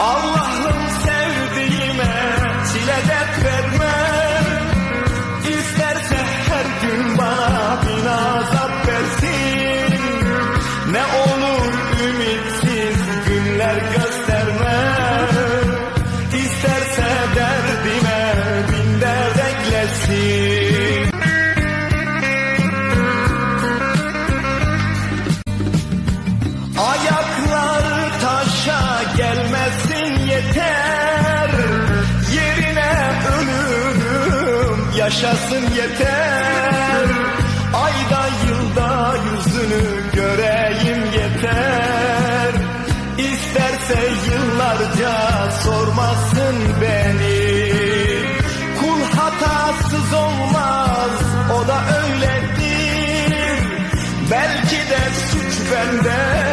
Allah'ım sevdiğime çile dert verme İsterse her gün bana bin azap versin. Ne olur ümitsiz günler gösterme. İsterse derdime bin dert eklesin yaşasın yeter. Ayda yılda yüzünü göreyim yeter. İsterse yıllarca sormasın beni. Kul hatasız olmaz o da öyledir. Belki de suç bende